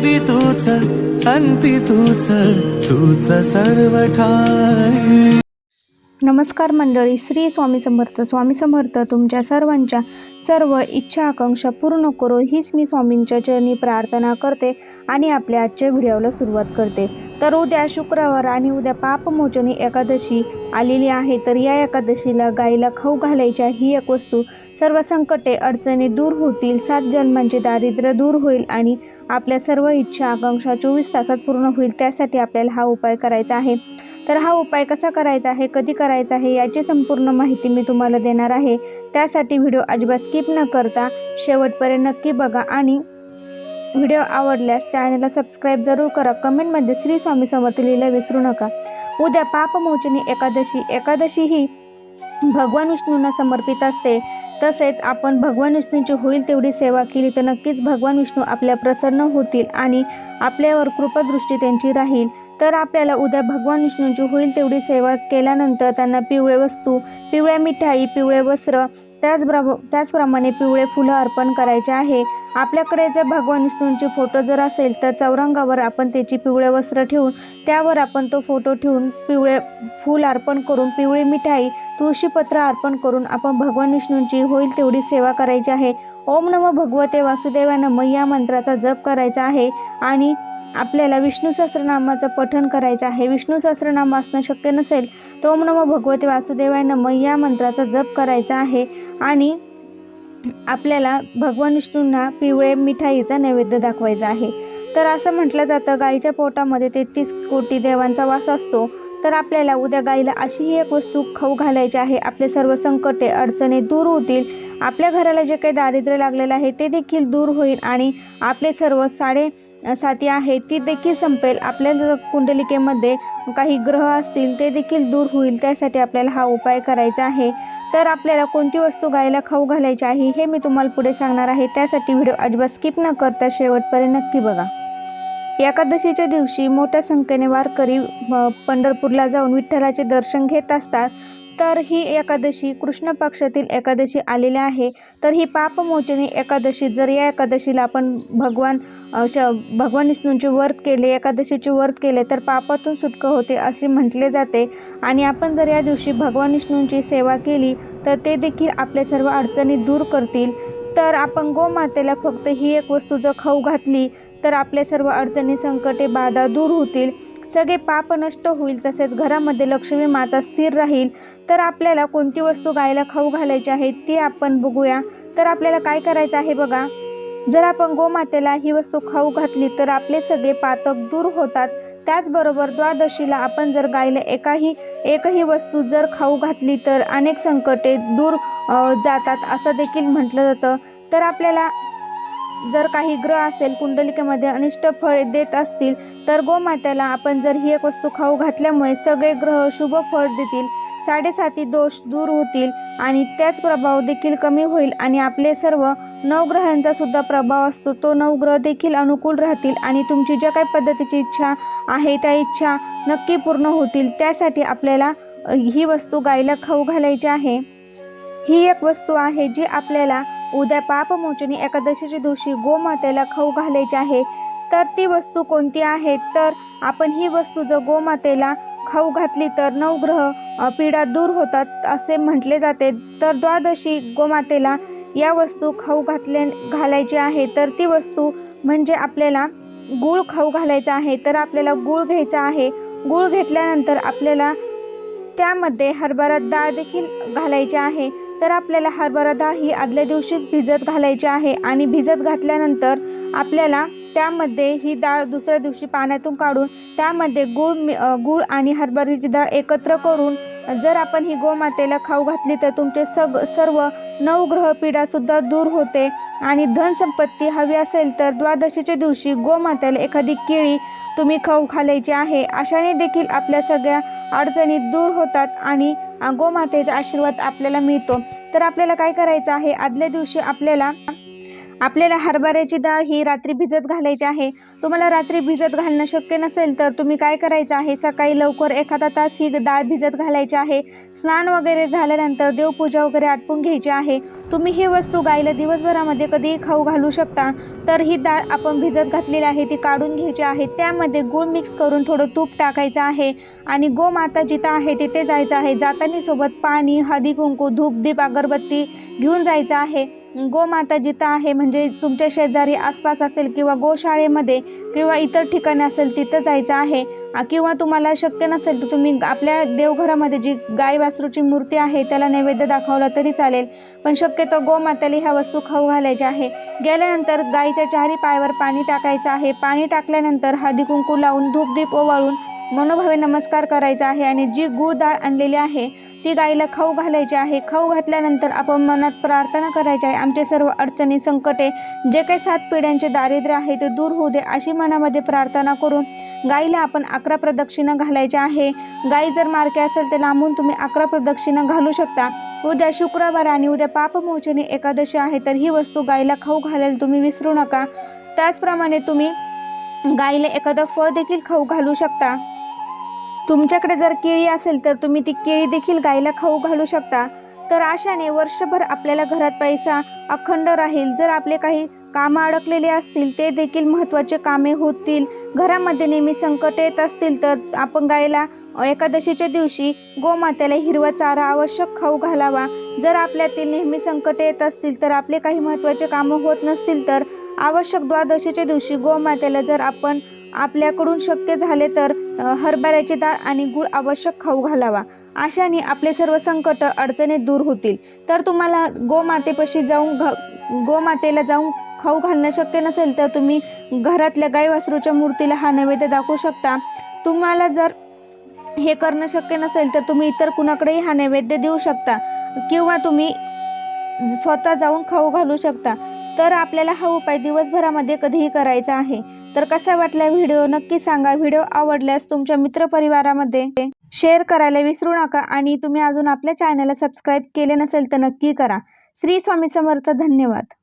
आधी तूच अंती तूच तूच सर्व ठाई नमस्कार मंडळी श्री स्वामी समर्थ. स्वामी समर्थ तुमच्या सर्वांच्या सर्व इच्छा आकांक्षा पूर्ण करो हीच मी स्वामींच्या चरणी प्रार्थना करते आणि आपल्या आजच्या व्हिडिओला सुरुवात करते. तर उद्या शुक्रवार आणि उद्या पापमोचनी एकादशी आलेली आहे. तर या एकादशीला गाईला खाऊ घालायच्या ही एक वस्तू. सर्व संकटे अडचणी दूर होतील. सात जन्मांचे दारिद्र्य दूर होईल आणि आपल्या सर्व इच्छा आकांक्षा चोवीस तासात पूर्ण होईल. त्यासाठी आपल्याला हा उपाय करायचा आहे. तर हा उपाय कसा करायचा आहे कधी करायचा आहे याची संपूर्ण माहिती मी तुम्हाला देणार आहे. त्यासाठी व्हिडिओ अजिबात स्किप न करता शेवटपर्यंत नक्की बघा आणि व्हिडिओ आवडल्यास चॅनलला सबस्क्राईब जरूर करा. कमेंटमध्ये श्री स्वामी समर्थ लिहिला विसरू नका. उद्या पापमोचनी एकादशी. एकादशी ही भगवान विष्णूंना समर्पित असते. तसेच आपण भगवान विष्णूंची होईल तेवढी सेवा केली तर नक्कीच भगवान विष्णू आपल्या प्रसन्न होतील आणि आपल्यावर कृपादृष्टी त्यांची राहील. तर आपल्याला उद्या भगवान विष्णूंची होईल तेवढी सेवा केल्यानंतर त्यांना पिवळे वस्तू पिवळ्या मिठाई पिवळे वस्त्र त्याचप्रभ त्याचप्रमाणे पिवळे फुलं अर्पण करायचे आहे. आपल्याकडे जर भगवान विष्णूंचे फोटो जर असेल तर चौरंगावर आपण त्याची पिवळे वस्त्र ठेवून त्यावर आपण तो फोटो ठेवून पिवळे फूल अर्पण करून पिवळी मिठाई तुळशीपत्र अर्पण करून आपण भगवान विष्णूंची होईल तेवढी सेवा करायची आहे. ओम नमो भगवते वासुदेवा नम या मंत्राचा जप करायचा आहे. आणि आपल्याला विष्णू सहस्रनामाचं पठण करायचं आहे. विष्णू सहस्रनाम वाचणं शक्य नसेल तो नम नमो भगवते वासुदेवाय नम या मंत्राचा जप करायचा आहे. आणि आपल्याला भगवान विष्णूंना पिवळे मिठाईचा नैवेद्य दाखवायचा आहे. तर असं म्हटलं जातं गाईच्या पोटामध्ये तेहतीस कोटी देवांचा वास असतो. तर आपल्याला उद्या गाईला अशीही एक वस्तू खाऊ घालायची आहे. आपले सर्व संकटे अडचणी दूर होतील. आपल्या घराला जे काही दारिद्र्य लागलेलं आहे ते देखील दूर होईल आणि आपले सर्व साडे साथी आहे ती देखील संपेल. आपल्या जर कुंडलिकेमध्ये काही ग्रह असतील ते देखील दूर होईल. त्यासाठी आपल्याला हा उपाय करायचा आहे. तर आपल्याला कोणती वस्तू गायला खाऊ घालायची आहे हे मी तुम्हाला पुढे सांगणार आहे. त्यासाठी व्हिडिओ अजिबात स्किप न करता शेवटपर्यंत नक्की बघा. एकादशीच्या दिवशी मोठ्या संख्येने वारकरी पंढरपूरला जाऊन विठ्ठलाचे दर्शन घेत असतात. तर ही एकादशी कृष्ण पक्षातील एकादशी आलेली आहे. तर ही पापमोचनी एकादशी जर या एकादशीला आपण भगवान श भगवान विष्णूंचे व्रत केले एकादशीचे व्रत केले तर पापातून सुटकं होते असे म्हटले जाते. आणि आपण जर या दिवशी भगवान विष्णूंची सेवा केली तर ते देखील आपल्या सर्व अडचणी दूर करतील. तर आपण गोमातेला फक्त ही एक वस्तू जर खाऊ घातली तर आपल्या सर्व अडचणी संकटे बाधा दूर होतील. सगळे पाप नष्ट होईल तसेच घरामध्ये लक्ष्मी माता स्थिर राहील. तर आपल्याला कोणती वस्तू गायला खाऊ घालायची आहे ती आपण बघूया. तर आपल्याला काय करायचं आहे बघा? जर आपण गोमातेला ही वस्तू खाऊ घातली तर आपले सगळे पातक दूर होतात. त्याचबरोबर द्वादशीला आपण जर गायीला एकाही एकही वस्तू जर खाऊ घातली तर अनेक संकटे दूर जातात असं देखील म्हटलं जातं. तर आपल्याला जर काही ग्रह असेल कुंडलिकेमध्ये अनिष्ट फळ देत असतील तर गोमातेला आपण जर ही एक वस्तू खाऊ घातल्यामुळे सगळे ग्रह शुभ फळ देतील. साडेसाती दोष दूर होतील आणि त्याच प्रभाव देखील कमी होईल आणि आपले सर्व नवग्रहांचा सुद्धा प्रभाव असतो. तो नवग्रह देखील अनुकूल राहतील आणि तुमची ज्या काही पद्धतीची इच्छा आहे त्या इच्छा नक्की पूर्ण होतील. त्यासाठी आपल्याला ही वस्तू गायला खाऊ घालायची आहे. ही एक वस्तू आहे जी आपल्याला उद्या पापमोचनी एकादशीच्या दिवशी गोमातेला खाऊ घालायची आहे. तर ती वस्तू कोणती आहे? तर आपण ही वस्तू जर गोमातेला खाऊ घातली तर नवग्रह पीडा दूर होतात असे म्हटले जाते. तर द्वादशी गोमातेला या वस्तू खाऊ घातले घालायची आहे. तर ती वस्तू म्हणजे आपल्याला गूळ खाऊ घालायचा आहे. तर आपल्याला गूळ घ्यायचा आहे. गूळ घेतल्यानंतर आपल्याला त्यामध्ये हरभरा डाळ देखील घालायची आहे. तर आपल्याला हरभरा डाळ ही आदल्या दिवशीच भिजत घालायची आहे आणि भिजत घातल्यानंतर आपल्याला त्यामध्ये ही डाळ दुसऱ्या दिवशी पाण्यातून काढून त्यामध्ये गूळ गूळ आणि हरभऱ्याची डाळ एकत्र करून जर आपण ही गोमातेला खाऊ घातली तर तुमचे सग सर्व नवग्रह पीडासुद्धा दूर होते आणि धनसंपत्ती हवी असेल तर द्वादशीच्या दिवशी गोमातेला एखादी केळी तुम्ही खाऊ घालायची आहे. अशाने देखील आपल्या सगळ्या अडचणी दूर होतात आणि गोमातेचा आशीर्वाद आपल्याला मिळतो. तर आपल्याला काय करायचं आहे? आदल्या दिवशी आपल्याला आपल्याला हरभऱ्याची डाळ ही रात्री भिजत घालायची आहे. तुम्हाला रात्री भिजत घालणं शक्य नसेल तर तुम्ही काय करायचं आहे? सकाळी लवकर एखादा तास ही डाळ भिजत घालायची आहे. स्नान वगैरे झाल्यानंतर देवपूजा वगैरे आटपून घ्यायची आहे. तुम्ही ही वस्तू गाईला दिवसभरामध्ये कधीही खाऊ घालू शकता. तर ही डाळ आपण भिजत घातलेली आहे ती काढून घ्यायची आहे. त्यामध्ये गूळ मिक्स करून थोडं तूप टाकायचं आहे आणि गोमाता जिथं आहे तिथे जायचं आहे. जाताना सोबत पाणी हळदी कुंकू धूप दीप अगरबत्ती घेऊन जायचं आहे. गोमाता जिथं आहे म्हणजे तुमच्या शेजारी आसपास असेल किंवा गोशाळेमध्ये किंवा इतर ठिकाणी असेल तिथं जायचं आहे. किंवा तुम्हाला शक्य नसेल तर तुम्ही आपल्या देवघरामध्ये जी गाय वासरूची मूर्ती आहे त्याला नैवेद्य दाखवला तरी चालेल. पण शक्यतो गोमातेला ह्या वस्तू खाऊ घालायच्या आहे. गेल्यानंतर गाईच्या चारी पायावर पाणी टाकायचं आहे. पाणी टाकल्यानंतर हळदी कुंकू लावून धूपदीप ओवाळून मनोभावे नमस्कार करायचा आहे आणि जी गूळ डाळ आणलेली आहे ती गाईला खाऊ घालायची आहे. खाऊ घातल्यानंतर आपण मनात प्रार्थना करायची आहे. आमचे सर्व अडचणी संकटे जे काही सात पिढ्यांचे दारिद्र्य आहे ते दूर होऊ दे अशी मनामध्ये प्रार्थना करून गाईला आपण अकरा प्रदक्षिणा घालायच्या आहे. गाई जर मार्के असेल तर लांबून तुम्ही अकरा प्रदक्षिणा घालू शकता. उद्या शुक्रवार आणि उद्या पापमोचनी एकादशी आहे तर ही वस्तू गाईला खाऊ घालायला तुम्ही विसरू नका. त्याचप्रमाणे तुम्ही गाईला एखादं फळ देखील खाऊ घालू शकता. तुमच्याकडे जर केळी असेल तर तुम्ही ती केळी देखील गाईला खाऊ घालू शकता. तर अशाने वर्षभर आपल्याला घरात पैसा अखंड राहील. जर आपले काही कामं अडकलेले असतील ते देखील महत्त्वाचे कामे होतील. घरामध्ये नेहमी संकट येत असतील तर आपण गायला एकादशीच्या दिवशी गोमात्याला हिरवा चारा आवश्यक खाऊ घालावा. जर आपल्यातील नेहमी संकट येत असतील तर आपले काही महत्त्वाचे कामं होत नसतील तर आवश्यक द्वादशीच्या दिवशी गोमात्याला जर आपण आपल्याकडून शक्य झाले तर हरभऱ्याची डाळ आणि गूळ आवश्यक खाऊ घालावा. अशाने आपले सर्व संकट अडचणी दूर होतील. तर तुम्हाला गोमातेपाशी जाऊन घ गोमातेला जाऊन खाऊ घालणं शक्य नसेल तर तुम्ही घरातल्या गाई वासरूच्या मूर्तीला हा नैवेद्य दाखवू शकता. तुम्हाला जर हे करणं शक्य नसेल तर तुम्ही इतर कुणाकडेही हा नैवेद्य देऊ शकता. किंवा तुम्ही स्वतः जाऊन खाऊ घालू शकता. तर आपल्याला हा उपाय दिवसभरामध्ये कधीही करायचा आहे. तर कसा वाटला व्हिडिओ? नक्की सांगा. व्हिडिओ आवडल्यास तुमच्या मित्रपरिवारामध्ये शेअर करायला विसरू नका आणि तुम्ही अजून आपल्या चॅनलला सबस्क्राईब केले नसेल तर नक्की करा. श्री स्वामी समर्थ. धन्यवाद.